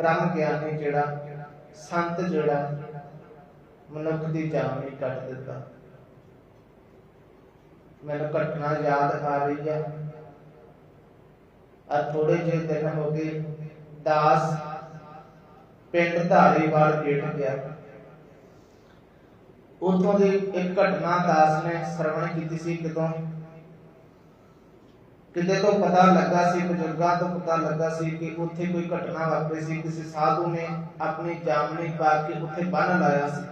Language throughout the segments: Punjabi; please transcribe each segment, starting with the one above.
ਬ੍ਰਹਮ ਗਿਆਨੀ ਜਿਹੜਾ ਸੰਤ ਜਿਹੜਾ ਮਨੁੱਖ ਦੀ ਜਾਨ ਕੱਟ ਦਿੱਤਾ। ਮੈਨੂੰ ਘਟਨਾ ਯਾਦ ਆ ਰਹੀ ਹੈ ਆ ਥੋੜੇ ਜਿਹੇ ਦਿਨ ਹੋ ਗਏ, ਦਾਸ ਪਿੰਡ ਧਾਰੀਵਾਲ ਗੇਟ ਗਿਆ। ਉਥੋਂ ਦੀ ਇੱਕ ਘਟਨਾ ਦਾਸ ਨੇ ਸਰਵਣ ਕੀਤੀ ਸੀ ਕਿਦੋਂ ਕਿਤੇ ਤੋਂ ਪਤਾ ਲੱਗਾ ਸੀ, ਬਜ਼ੁਰਗਾਂ ਤੋਂ ਪਤਾ ਲੱਗਾ ਸੀ ਕਿ ਉੱਥੇ ਕੋਈ ਘਟਨਾ ਵਾਪਰੀ ਸੀ, ਕਿਸੇ ਸਾਧੂ ਨੇ ਆਪਣੀ ਜਾਮਨੀ ਪਾ ਕੇ ਉੱਥੇ ਬੰਨ ਲਾਇਆ ਸੀ।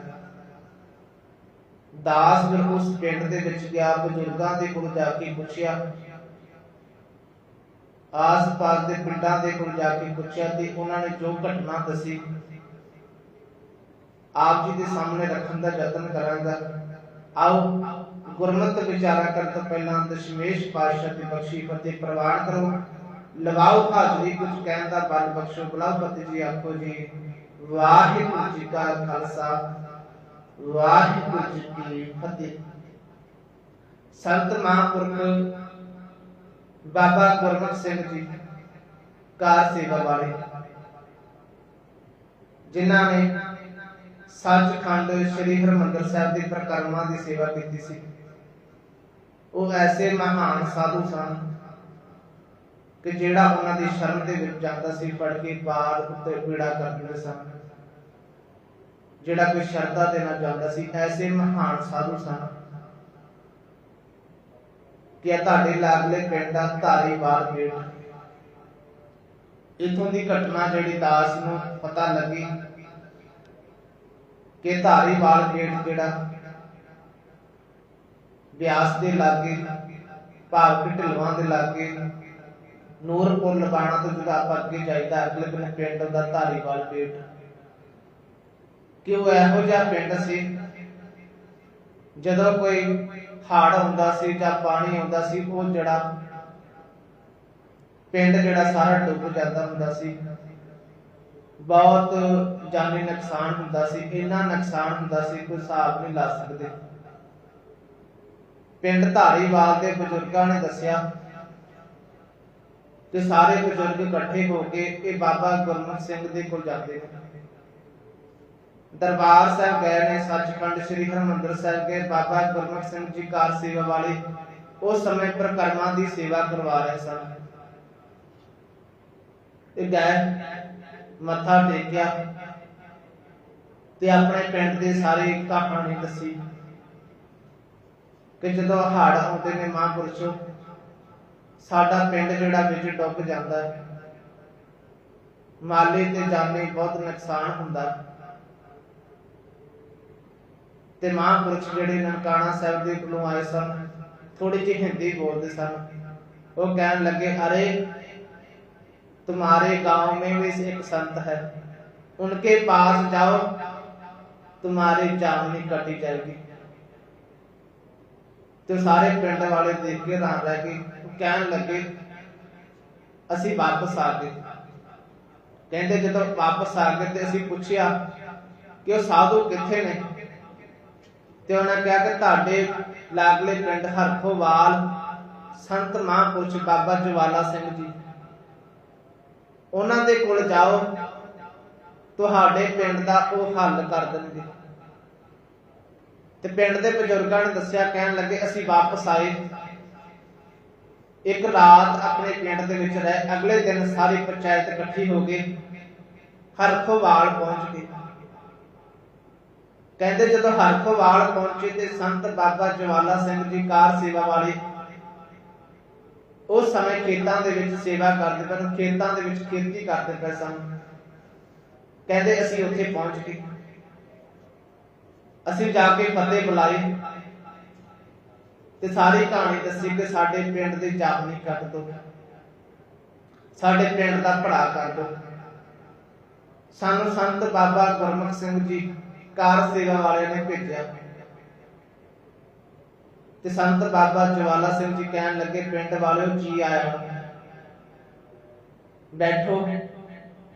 ਦਾਸ ਜਦੋਂ ਉਸ ਪਿੰਡ ਦੇ ਵਿੱਚ ਗਿਆ, ਬਜ਼ੁਰਗਾਂ ਦੇ ਕੋਲ ਜਾ ਕੇ ਪੁੱਛਿਆ। ਆਸ-ਪਾਸ ਦੇ ਪਿੰਡਾਂ ਦੇ ਕੋਲ ਜਾ ਕੇ ਪੁੱਛਿਆ ਤੇ ਉਹਨਾਂ ਨੇ ਜੋ ਘਟਨਾ ਦੱਸੀ, ਆਪ ਜੀ ਦੇ ਸਾਹਮਣੇ ਰੱਖਣ ਦਾ ਯਤਨ ਕਰਾਂਗਾ। ਆਓ ਗੁਰਮਤਿ ਵਿਚਾਰਾ ਕਰਨ ਤੋਂ ਪਹਿਲਾਂ ਦਸ਼ਮੇਸ਼ ਪਾਤਸ਼ਾਹ ਦੀ ਬਖਸ਼ੀ ਫਤਿਹ ਪ੍ਰਵਾਨ ਕਰੋ। ਲਵਾਓ ਹਾਜ਼ਰੀ, ਕੁਝ ਕਹਿਣ ਦਾ ਬਲ ਬਖਸ਼ੋ। ਬੁਲਾਓ ਫਤਿਹ ਜੀ, ਆਖੋ ਜੀ, ਵਾਹਿਗੁਰੂ ਜੀ ਕਾ ਖਾਲਸਾ, ਵਾਹਿਗੁਰੂ ਜੀ ਕੀ ਫਤਿਹ। ਸੰਤ ਮਹਾਂਪੁਰਖ ਬਾਬਾ ਗੁਰਮਤ ਸਿੰਘ ਜੀ, ਕਾਰ ਸੇਵਾ ਵਾਲੇ, ਜਿਨ੍ਹਾਂ ਨੇ ਸੱਚਖੰਡ ਸ੍ਰੀ ਹਰਿਮੰਦਰ ਸਾਹਿਬ ਦੀ ਪ੍ਰਕਰਮਾ ਦੀ ਸੇਵਾ ਕੀਤੀ ਸੀ। ਉਹ ਐਸੇ ਮਹਾਨ ਸਾਧੂ ਸਨ ਕਿ ਜਿਹੜਾ ਉਹਨਾਂ ਦੀ ਸ਼ਰਨ ਦੇ ਵਿੱਚ ਜਾਂਦਾ ਸੀ ਪੜ ਕੇ ਬਾਦ ਉੱਤੇ ਪੀੜਾ ਕਰਦੇ ਸਨ। ਜਿਹੜਾ ਕੋਈ ਸ਼ਰਧਾ ਦੇ ਨਾਲ ਜਾਂਦਾ ਸੀ, ਐਸੇ ਮਹਾਨ ਸਾਧੂ ਸਨ ਕਿ ਤੁਹਾਡੇ ਲਾਗਲੇ ਪਿੰਡ ਦਾ ਧਾਰੀਵਾਲ ਗੇਟ ਇਥੋਂ ਦੀ ਘਟਨਾ ਜਿਹੜੀ ਦਾਸ ਨੂੰ ਪਤਾ ਲੱਗੀ ਕਿ ਧਾਰੀਵਾਲ ਗੇਟ ਜਿਹੜਾ ਬਿਆਸ ਦੇ ਲਾਗੇ ਭਾਵ ਢਿਲਵਾਂ ਦੇ ਲਾਗੇ ਨੂਰਪੁਰ ਲਬਾਣਾ ਤੋਂ ਜਦੋਂ ਆਪਾਂ ਅੱਗੇ ਜਾਈਦਾ, ਅਗਲੇ ਬੰਨੇ ਪਿੰਡ ਦਾ ਧਾਰੀਵਾਲ ਗੇਟ ਕਿ ਉਹ ਇਹੋ ਜਿਹਾ ਪਿੰਡ ਸੀ? ਜਦੋਂ ਕੋਈ ਹੜ੍ਹ ਹੁੰਦਾ ਸੀ ਜਾਂ ਪਾਣੀ ਆਉਂਦਾ ਸੀ, ਉਹ ਜਿਹੜਾ ਪਿੰਡ ਜਿਹੜਾ ਸਾਰਾ ਡੁੱਬ ਜਾਂਦਾ ਹੁੰਦਾ ਸੀ। ਬਹੁਤ ਜਾਨੀ ਨੁਕਸਾਨ ਹੁੰਦਾ ਸੀ। ਇੰਨਾ ਨੁਕਸਾਨ ਹੁੰਦਾ ਸੀ, ਕੋਈ ਹਿਸਾਬ ਨਹੀਂ ਲਾ ਸਕਦੇ। ਪਿੰਡ ਧਾਰੀਵਾਲ ਦੇ ਬਜ਼ੁਰਗਾਂ ਨੇ ਦੱਸਿਆ ਕਿ ਸਾਰੇ ਬਜ਼ੁਰਗ ਇਕੱਠੇ ਹੋ ਕੇ ਇਹ ਬਾਬਾ ਗੁਰਮੁਖ ਸਿੰਘ ਦੇ ਕੋਲ ਜਾਂਦੇ ਨੇ। ਦਰਬਾਰ ਸਾਹਿਬ ਗਏ ਨੇ, ਸੱਚਖੰਡ ਸ੍ਰੀ ਹਰਿਮੰਦਰ ਸਾਹਿਬ ਗਏ। ਬਾਬਾ ਗੁਰਮੁਖ ਸਿੰਘ ਜੀ ਕਾਰ ਸੇਵਾ ਵਾਲੇ ਉਸ ਸਮੇਂ ਪ੍ਰਕਰਮਾਂ ਦੀ ਸੇਵਾ ਕਰਵਾ ਰਹੇ ਸਨ। ਇਹ ਗਏ, ਮੱਥਾ ਟੇਕਿਆ ਤੇ ਆਪਣੇ ਪਿੰਡ ਦੇ ਸਾਰੇ ਕਹਾਣੀ ਦੱਸੀ। ਕਿ ਜਦੋਂ ਹੜ ਆਉਂਦੇ ਨੇ ਮਹਾਂਪੁਰਸ਼ੋ ਸਾਡਾ ਪਿੰਡ ਜਿਹੜਾ ਵਿੱਚ ਡੁੱਬ ਜਾਂਦਾ ਹੈ ਮਾਲੀ ਤੇ ਜਾਨੀ ਬਹੁਤ ਨੁਕਸਾਨ ਹੁੰਦਾ ਹੈ ਤੇ ਮਹਾਂਪੁਰਸ਼ ਜਿਹੜੇ ਨਨਕਾਣਾ ਸਾਹਿਬ ਦੇ ਕੋਲੋਂ ਆਏ ਸਨ ਥੋੜੀ ਜਿਹੀ ਹਿੰਦੀ ਬੋਲਦੇ ਸਨ ਉਹ ਕਹਿਣ ਲੱਗੇ ਅਰੇ तुम्हारे गांव में भी एक संत है उनके पास जाओ तुम्हारी जामनी कटी जाएगी ਤੇ ਸਾਰੇ ਪਿੰਡ ਵਾਲੇ ਦੇਖ ਕੇ ਰਾਂ ਰਹਿ ਗਏ ਕਹਿਣ ਲੱਗੇ, ਅਸੀਂ ਵਾਪਸ ਆ ਗਏ। ਕਹਿੰਦੇ ਜਦੋਂ ਵਾਪਸ ਆ ਗਏ ਤੇ ਅਸੀਂ ਪੁੱਛਿਆ ਕਿ ਉਹ ਸਾਧੂ ਕਿੱਥੇ ਨੇ? ਤੇ ਉਹਨਾਂ ਕਿਹਾ ਕਿ ਤੁਹਾਡੇ ਲਾਗਲੇ ਪਿੰਡ ਹਰਖੋਵਾਲ ਸੰਤ ਮਹਾਂਪੁਰਸ਼ ਬਾਬਾ ਜਵਾਲਾ ਸਿੰਘ ਜੀ। ਉਹਨਾਂ ਦੇ ਕੋਲ ਜਾਓ, ਤੁਹਾਡੇ ਪਿੰਡ ਦਾ ਉਹ ਹੱਲ ਕਰ ਦੇਣਗੇ ਤੇ ਪਿੰਡ ਦੇ ਬਜ਼ੁਰਗਾਂ ਨੇ ਦੱਸਿਆ, ਕਹਿਣ ਲੱਗੇ, ਅਸੀਂ ਵਾਪਸ ਆਏ। ਇੱਕ ਰਾਤ ਆਪਣੇ ਪਿੰਡ ਦੇ ਵਿੱਚ ਰਹਿ, ਅਗਲੇ ਦਿਨ ਸਾਰੀ ਪੰਚਾਇਤ ਇਕੱਠੀ ਹੋ ਗਈ ਹਰਖੋਵਾਲ ਪਹੁੰਚ ਗਏ। ਕਹਿੰਦੇ, ਜਦੋਂ ਹਰਖੋਵਾਲ ਪਹੁੰਚੇ ਤੇ ਸੰਤ ਬਾਬਾ ਜਵਾਲਾ ਸਿੰਘ ਜੀ ਕਾਰ ਸੇਵਾ ਵਾਲੇ ਉਸ ਸਮੇਂ ਖੇਤਾਂ ਦੇ ਵਿੱਚ ਸੇਵਾ ਕਰਦੇ ਪਏ ਖੇਤਾਂ ਦੇ ਵਿੱਚ ਖੇਤੀ ਕਰਦੇ ਪਏ ਸਨ। ਕਹਿੰਦੇ, ਅਸੀਂ ਉੱਥੇ ਪਹੁੰਚ ਗਏ। ਅਸੀਂ ਜਾ ਕੇ ਫਤਿਹ ਬੁਲਾਈ ਤੇ ਸਾਰੀ ਕਹਾਣੀ ਦੱਸੀ ਕਿ ਸਾਡੇ ਪਿੰਡ ਦੇ ਜਾਮਨੀ ਕੱਟ ਦੋ। ਸਾਡੇ ਪਿੰਡ ਦਾ ਭੜਾ ਕਰ ਦੋ। ਸਾਨੂੰ ਸੰਤ ਬਾਬਾ ਗੁਰਮੁਖ ਸਿੰਘ ਜੀ ਕਾਰ ਸੇਵਾ ਵਾਲਿਆਂ ਨੇ ਭੇਜਿਆ। ਤੇ ਸੰਤ ਬਾਬਾ ਜਵਾਲਾ ਸਿੰਘ ਜੀ ਕਹਿਣ ਲੱਗੇ, ਪਿੰਡ ਵਾਲਿਓ, ਜੀ ਆਇਆ ਬੈਠੋ।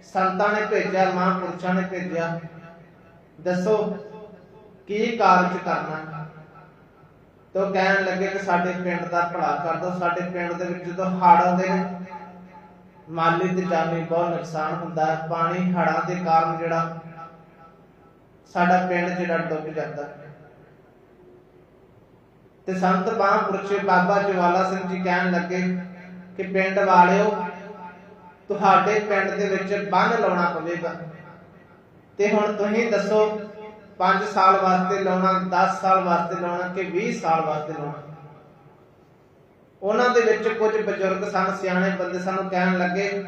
ਸੰਤਾਂ ਨੇ ਭੇਜਿਆ, ਮਹਾਂਪੁਰਸ਼ਾਂ ਨੇ ਭੇਜਿਆ। ਦੱਸੋ ਕੀ ਕਾਰਜ ਕਰਨਾ? ਤੇ ਕਹਿਣ ਲੱਗੇ ਕਿ ਸਾਡੇ ਪਿੰਡ ਦਾ ਭਲਾ ਕਰ ਦਿਓ ਸਾਡੇ ਪਿੰਡ ਦੇ ਵਿੱਚ ਜਦੋਂ ਹੜ੍ਹ ਆਉਂਦੇ ਨੇ, ਮਾਲੀ ਤੇ ਜਾਨੀ ਬਹੁਤ ਨੁਕਸਾਨ ਹੁੰਦਾ ਹੈ, ਪਾਣੀ ਹੜ੍ਹਾਂ ਦੇ ਕਾਰਨ ਜਿਹੜਾ ਸਾਡਾ ਪਿੰਡ ਜਿਹੜਾ ਡੁੱਬ ਜਾਂਦਾ। ਤੇ ਸੰਤ ਮਹਾਂਪੁਰਸ਼ ਬਾਬਾ ਜਵਾਲਾ ਸਿੰਘ ਜੀ ਕਹਿਣ ਲੱਗੇ ਕਿ ਪਿੰਡ ਵਾਲਿਓ, ਤੁਹਾਡੇ ਪਿੰਡ ਦੇ ਵਿੱਚ ਬੰਨ ਲਾਉਣਾ ਪਵੇਗਾ। ਤੇ ਹੁਣ ਤੁਸੀਂ ਦੱਸੋ 5 ਸਾਲ ਵਾਸਤੇ ਲਾਉਣਾ 10 ਸਾਲ ਵਾਸਤੇ ਲਾਉਣਾ ਕਿ 20 ਸਾਲ ਵਾਸਤੇ ਲਾਉਣਾ? ਉਹਨਾਂ ਦੇ ਵਿੱਚ ਕੁਝ ਬਜ਼ੁਰਗ ਸਨ, ਸਿਆਣੇ ਬੰਦੇ ਸਾਨੂੰ ਕਹਿਣ ਲੱਗੇ,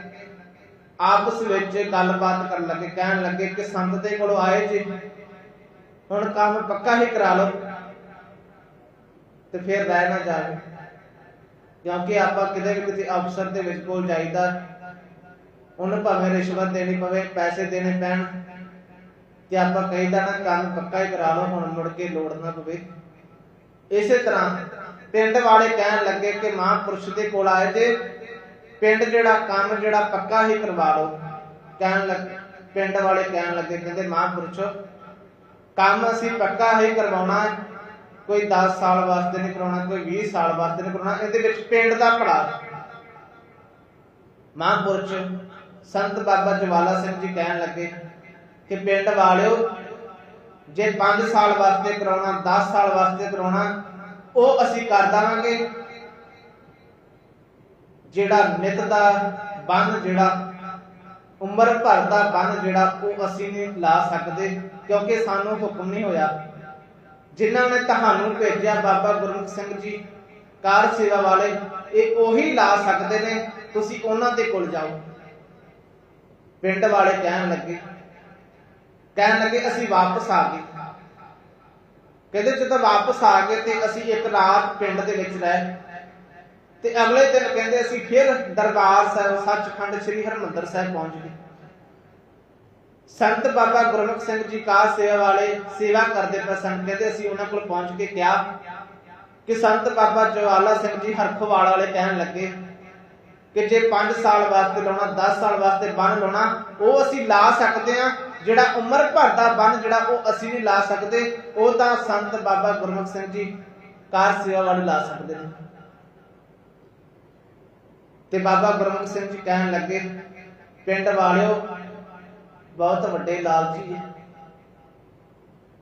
ਆਪਸ ਵਿੱਚ ਗੱਲਬਾਤ ਕਰਨ ਲੱਗੇ, ਕਹਿਣ ਲੱਗੇ ਕਿ ਸੰਤ ਦੇ ਕੋਲੋਂ ਆਏ ਜੀ। ਹੁਣ ਕੰਮ ਪੱਕਾ ਹੀ ਕਰਾ ਲਓ ਤੇ ਫਿਰ ਰਹਿ ਨਾ ਜਾਵੇ। ਕਿਉਂਕਿ ਆਪਾਂ ਕਿਤੇ ਵੀ ਕਿਸੇ ਅਫਸਰ ਦੇ ਵਿੱਚ ਕੋਲ ਜਾਈਦਾ। ਉਹਨੂੰ ਭਾਵੇਂ ਰਿਸ਼ਵਤ ਦੇਣੀ ਪਵੇ, ਪੈਸੇ ਦੇਣੇ ਪੈਣ ਤੇ ਆਪਾਂ ਕਹੀਦਾ ਨਾ ਕੰਮ ਪੱਕਾ ਹੀ ਕਰਾ ਲਓ, ਹੁਣ ਮੁੜ ਕੇ ਲੋੜ ਨਾ ਪਵੇ। ਇਸੇ ਤਰ੍ਹਾਂ ਪਿੰਡ ਵਾਲੇ ਕਹਿਣ ਲੱਗੇ ਕਿ ਮਹਾਂਪੁਰਸ਼ ਦੇ ਕੋਲ ਆਏ ਜੇ ਪਿੰਡ ਜਿਹੜਾ ਕੰਮ ਜਿਹੜਾ ਪੱਕਾ ਹੀ ਕਰਵਾ ਲਓ। ਕਹਿਣ ਲੱਗ ਪਿੰਡ ਵਾਲੇ ਕਹਿਣ ਲੱਗੇ, ਕਹਿੰਦੇ ਮਹਾਂਪੁਰਸ਼, ਕੰਮ ਅਸੀਂ ਪੱਕਾ ਹੀ ਕਰਵਾਉਣਾ ਕੋਈ 10 ਸਾਲ ਵਾਸਤੇ ਨਹੀਂ ਕਰਾਉਣਾ, ਕੋਈ 20 ਸਾਲ ਵਾਸਤੇ ਨਹੀਂ ਕਰਾਉਣਾ, ਇਹਦੇ ਵਿੱਚ ਪਿੰਡ ਦਾ ਭਲਾ। ਮਹਾਂਪੁਰਸ਼ ਸੰਤ ਬਾਬਾ ਜਵਾਲਾ ਸਿੰਘ ਜੀ ਕਹਿਣ ਲੱਗੇ ਕਿ ਪਿੰਡ ਵਾਲਿਓ, ਜੇ 5 ਸਾਲ ਵਾਸਤੇ ਕਰਾਉਣਾ 10 ਸਾਲ ਵਾਸਤੇ ਕਰਾਉਣਾ, ਉਹ ਅਸੀਂ ਕਰ ਦੇਵਾਂਗੇ। ਜਿਹੜਾ ਨਿਤ ਦਾ ਬੰਨ, ਜਿਹੜਾ ਉਮਰ ਭਰ ਦਾ ਬੰਨ, ਜਿਹੜਾ ਉਹ ਅਸੀਂ ਨਹੀਂ ਲਾ ਸਕਦੇ, ਕਿਉਂਕਿ ਸਾਨੂੰ ਹੁਕਮ ਨਹੀਂ ਹੋਇਆ। ਜਿਨ੍ਹਾਂ ਨੇ ਤੁਹਾਨੂੰ ਭੇਜਿਆ ਬਾਬਾ ਗੁਰਮੁਖ ਸਿੰਘ ਜੀ, ਕਾਰ ਸੇਵਾ ਵਾਲੇ, ਇਹ ਉਹੀ ਲਾ ਸਕਦੇ ਨੇ, ਤੁਸੀਂ ਉਹਨਾਂ ਦੇ ਕੋਲ ਜਾਓ। ਪਿੰਡ ਵਾਲੇ ਕਹਿਣ ਲੱਗੇ ਕਹਿਣ ਲੱਗੇ, ਅਸੀਂ ਵਾਪਸ ਆ ਗਏ। ਕਹਿੰਦੇ, ਜਦੋਂ ਵਾਪਸ ਆ ਗਏ ਤੇ ਅਸੀਂ ਇੱਕ ਰਾਤ ਪਿੰਡ ਦੇ ਵਿੱਚ ਰਹੇ। ਤੇ ਅਗਲੇ ਦਿਨ ਕਹਿੰਦੇ, ਅਸੀਂ ਫਿਰ ਦਰਬਾਰ ਸਾਹਿਬ, ਸੱਚਖੰਡ ਸ੍ਰੀ ਹਰਮੰਦਰ ਸਾਹਿਬ ਪਹੁੰਚ ਗਏ। ਸੰਤ ਬਾਬਾ ਗੁਰਮੁਖ ਸਿੰਘ ਜੀ ਕਾ ਸੇਵਾ ਵਾਲੇ ਸੇਵਾ ਕਰਦੇ ਪਏ ਸਨ। ਕਹਿੰਦੇ, ਅਸੀਂ ਉਹਨਾਂ ਕੋਲ ਪਹੁੰਚ ਕੇ ਕਿਹਾ ਕਿ ਸੰਤ ਬਾਬਾ ਜਵਾਲਾ ਸਿੰਘ ਜੀ ਹਰਖਵਾਲ ਵਾਲੇ ਕਹਿਣ ਲੱਗੇ ਕਿ ਜੇ 5 ਸਾਲ ਵਾਸਤੇ ਲਾਉਣਾ 10 ਸਾਲ ਵਾਸਤੇ ਬੰਨ ਲਾਉਣਾ, ਉਹ ਅਸੀਂ ਲਾ ਸਕਦੇ ਆ ਜਿਹੜਾ ਉਮਰ ਭਰ ਦਾ ਬੰਨ ਜਿਹੜਾ ਉਹ ਅਸੀਂ ਨਹੀਂ ਲਾ ਸਕਦੇ, ਉਹ ਤਾਂ ਸੰਤ ਬਾਬਾ ਗੁਰਮੁਖ ਸਿੰਘ ਜੀ ਕਾਰ ਸੇਵਾ ਵਾਲੇ ਲਾ ਸਕਦੇ ਨੇ। ਤੇ ਬਾਬਾ ਗੁਰਮੁਖ ਸਿੰਘ ਜੀ ਕਹਿਣ ਲੱਗੇ, ਪਿੰਡ ਵਾਲਿਓ, ਬਹੁਤ ਵੱਡੇ ਲਾਲਚੀ ਹੈ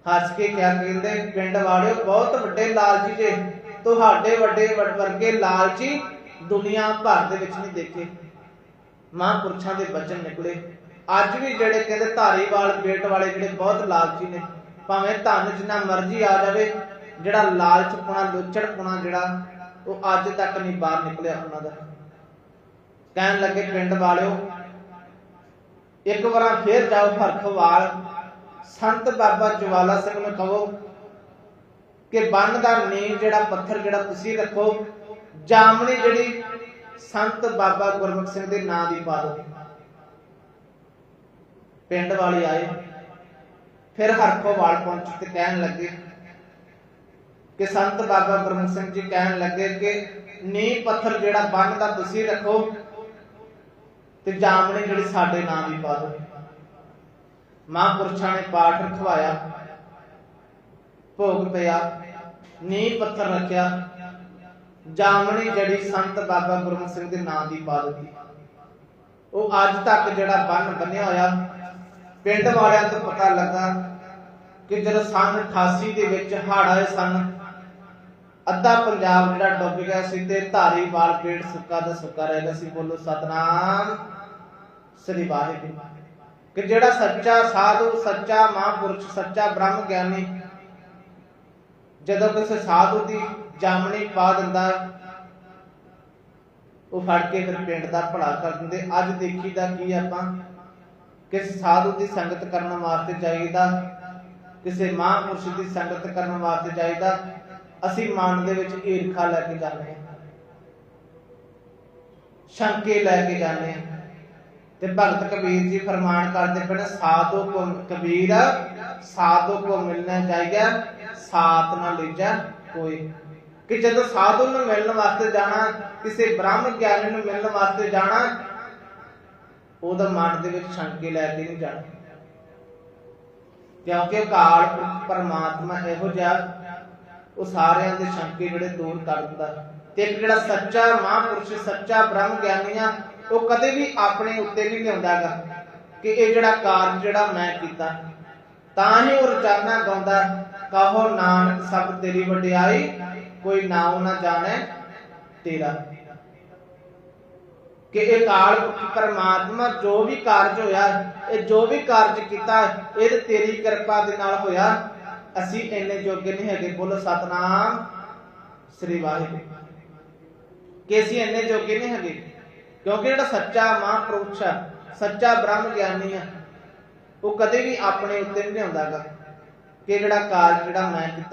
ਹੱਸ ਕੇ ਕਿਹਾ ਕਹਿੰਦੇ, ਪਿੰਡ ਵਾਲਿਓ, ਬਹੁਤ ਵੱਡੇ ਲਾਲਚੀ ਜੇ ਤੁਹਾਡੇ ਵੱਡੇ ਵੱਡ- ਵਰਗੇ ਲਾਲਚੀ ਦੁਨੀਆ ਭਰ ਦੇ ਵਿੱਚ ਨਹੀਂ ਦੇਖੇ। ਮਹਾਂਪੁਰਸ਼ਾਂ ਦੇ ਬਚਨ ਨਿਕਲੇ। ਅੱਜ ਵੀ ਜਿਹੜੇ ਕਹਿੰਦੇ ਧਾਰੀਵਾਲ, ਬੇਟ ਵਾਲੇ ਜਿਹੜੇ ਬਹੁਤ ਲਾਲਚੀ ਨੇ, ਭਾਵੇਂ ਧਨ ਜਿੰਨਾ ਮਰਜ਼ੀ ਆ ਜਾਵੇ, ਜਿਹੜਾ ਲਾਲਚਪੁਣਾ ਲੋਚੜਪੁਣਾ ਜਿਹੜਾ, ਉਹ ਅੱਜ ਤੱਕ ਨਹੀਂ ਬਾਹਰ ਨਿਕਲਿਆ ਉਹਨਾਂ ਦਾ। ਕਹਿਣ ਲੱਗੇ ਪਿੰਡ ਵਾਲਿਓ, ਇੱਕ ਵਾਰ ਫੇਰ ਜਾਓ ਫਰਖਵਾਲ ਸੰਤ ਬਾਬਾ ਜਵਾਲਾ ਸਿੰਘ ਨੂੰ ਕਹੋ ਕਿ ਬੰਨ ਦਾ ਨੀਂਹ ਜਿਹੜਾ, ਪੱਥਰ ਜਿਹੜਾ ਤੁਸੀਂ ਰੱਖੋ, ਜਾਮਣੀ ਜਿਹੜੀ ਸੰਤ ਬਾਬਾ ਗੁਰਮੁਖ ਸਿੰਘ ਦੇ ਨਾਂ ਦੀ ਪਾ ਦਿਓ। ਪਿੰਡ ਵਾਲੇ ਆਏ। ਫਿਰ ਹਰਖੋਵਾਲ ਪਹੁੰਚ ਤੇ ਕਹਿਣ ਲੱਗੇ ਕਿ ਸੰਤ ਬਾਬਾ ਗੁਰਮੁਖ ਸਿੰਘ ਜੀ ਕਹਿਣ ਲੱਗੇ ਕਿ ਨੀਂਹ ਪੱਥਰ ਜਿਹੜਾ ਬੰਨ ਦਾ ਤੁਸੀਂ ਰੱਖੋ ਤੇ ਜਾਮਣੀ ਜਿਹੜੀ ਸਾਡੇ ਨਾਂ ਦੀ ਪਾ ਦਿਓ। ਮਹਾਂਪੁਰਸ਼ਾਂ ਨੇ ਪਾਠ ਰਖਵਾਇਆ। ਭੋਗ ਪਿਆ, ਨੀਂਹ ਪੱਥਰ ਰੱਖਿਆ, ਜਾਮਣੀ ਜਿਹੜੀ ਸੰਤ ਬਾਬਾ ਗੁਰਮੁਖ ਸਿੰਘ ਦੇ ਨਾਂ ਦੀ ਪਾ ਦਿੱਤੀ। ਉਹ ਅੱਜ ਤੱਕ ਜਿਹੜਾ ਬੰਨ ਬੰਨਿਆ ਹੋਇਆ ਪਿੰਡ ਵਾਲਿਆਂ ਤੋਂ ਪਤਾ ਲੱਗਾ ਕਿ ਜਦੋਂ ਸੰਨ 88 ਦੇ ਵਿੱਚ ਹੜ੍ਹ ਆਏ ਸਨ, ਅੱਧਾ ਪੰਜਾਬ ਜਿਹੜਾ ਡੁੱਬ ਗਿਆ ਸੀ ਤੇ ਧਾਰੀਵਾਲ ਪੇੜ ਸੁੱਕਾ ਦਾ ਸੁੱਕਾ ਰਹਿ ਗਿਆ ਸੀ। ਬੋਲੋ ਸਤਨਾਮ, ਸ੍ਰੀ ਵਾਹਿਗੁਰੂ। ਕਿ ਜਿਹੜਾ ਸੱਚਾ ਸਾਧੂ, ਸੱਚਾ ਮਹਾਂਪੁਰਸ਼, ਸੱਚਾ ਬ੍ਰਹਮ ਗਿਆਨੀ ਜਦੋਂ ਕਿਸੇ ਸਾਧੂ ਦੀ ਜਾਮਣੀ ਪਾ ਦਿੰਦਾ, ਉਹ ਫੜ ਕੇ ਫਿਰ ਪਿੰਡ ਦਾ ਭਲਾ ਕਰ ਦਿੰਦੇ। ਅੱਜ ਦੇਖੀਦਾ ਕੀ ਆਪਾਂ? ਕਿਸੇ ਸਾਧੂ ਦੀ ਸੰਗਤ ਕਰਨ ਵਾਸਤੇ ਚਾਹੀਦਾ ਕਿਸੇ ਮਹਾਂਪੁਰਸ਼ ਦੀ ਸੰਗਤ ਕਰਨ ਵਾਸਤੇ ਚਾਹੀਦਾ ਅਸੀਂ ਮਨ ਦੇ ਵਿੱਚ ਈਰਖਾ ਲੈ ਕੇ ਜਾਂਦੇ ਹਾਂ। ਸ਼ੰਕੇ ਲੈ ਕੇ ਜਾਂਦੇ ਹਾਂ। ਤੇ ਭਗਤ ਕਬੀਰ ਜੀ ਫਰਮਾਨ ਕਰਦੇ ਪਏ ਸਾਧੂ ਕੋ ਕਬੀਰ, ਸਾਧੂ ਕੋ ਮਿਲਣਾ ਚਾਹੀਦਾ ਸਾਥ ਨਾ ਲਿਜਾ ਕੋਈ। ਕਿ ਜਦੋਂ ਸਾਧੂ ਨੂੰ ਮਿਲਣ ਵਾਸਤੇ ਜਾਣਾ, ਕਿਸੇ ਬ੍ਰਹਮ ਗਿਆਨੀ ਨੂੰ ਮਿਲਣ ਵਾਸਤੇ ਜਾਣਾ ਉਹਦਾ ਮਨ ਦੇ ਵਿੱਚ ਸ਼ੰਕੇ ਲੈ ਕੇ ਨਹੀਂ ਜਾਣਾ। ਕਿਉਂਕਿ ਕਾਲ ਪਰਮਾਤਮਾ ਇਹੋ ਜਿਹਾ ਉਹ ਸਾਰਿਆਂ ਦੇ ਸ਼ੰਕੇ ਜਿਹੜੇ ਦੂਰ ਕਰ ਦਿੰਦਾ। ਤੇ ਜਿਹੜਾ ਸੱਚਾ ਮਹਾਂਪੁਰਸ਼, ਸੱਚਾ ਬ੍ਰਹਮ ਗਿਆਨੀ ਆ ਉਹ ਕਦੇ ਵੀ ਆਪਣੇ ਉੱਤੇ ਨਹੀਂ ਲਿਆਉਂਦਾਗਾ ਕਿ ਇਹ ਜਿਹੜਾ ਕਾਰਜ ਜਿਹੜਾ ਮੈਂ ਕੀਤਾ, ਤਾਂ ਹੀ ਉਹ ਰੋਜ਼ਾਨਾ ਗਾਉਂਦਾ, ਕਹੋ ਨਾਨਕ ਸਭ ਤੇਰੀ ਵਡਿਆਈ, ਕੋਈ ਨਾਉ ਨਾ ਜਾਣੈ ਤੇਰਾ। ਕਿ ਇਹ ਕਾਲ ਪਰਮਾਤਮਾ ਜੋ ਵੀ ਕਾਰਜ ਹੋਇਆ, ਇਹ ਜੋ ਵੀ ਕਾਰਜ ਕੀਤਾ, ਇਹ ਤੇਰੀ ਕਿਰਪਾ ਦੇ ਨਾਲ ਹੋਇਆ। ਅਸੀਂ ਇੰਨੇ ਜੋਗੇ ਨਹੀਂ ਹੈਗੇ। ਬੋਲੋ, ਸਤਨਾਮ ਸ੍ਰੀ ਵਾਹਿਗੁਰੂ। ਕਿ ਅਸੀਂ ਇੰਨੇ ਜੋਗੇ ਨਹੀਂ ਹੈਗੇ। ਕਿਉਂਕਿ ਜਿਹੜਾ ਸੱਚਾ ਮਹਾਂਪੁਰਖ ਹੈ, ਸੱਚਾ ਬ੍ਰਹਮ ਗਿਆਨੀ ਹੈ, ਉਹ ਕਦੇ ਵੀ ਆਪਣੇ ਉੱਤੇ ਨਹੀਂ ਲਿਆਉਂਦਾਗਾ ਕਿ ਜਿਹੜਾ ਕਾਰਜ ਜਿਹੜਾ ਮੈਂ ਕੀਤਾ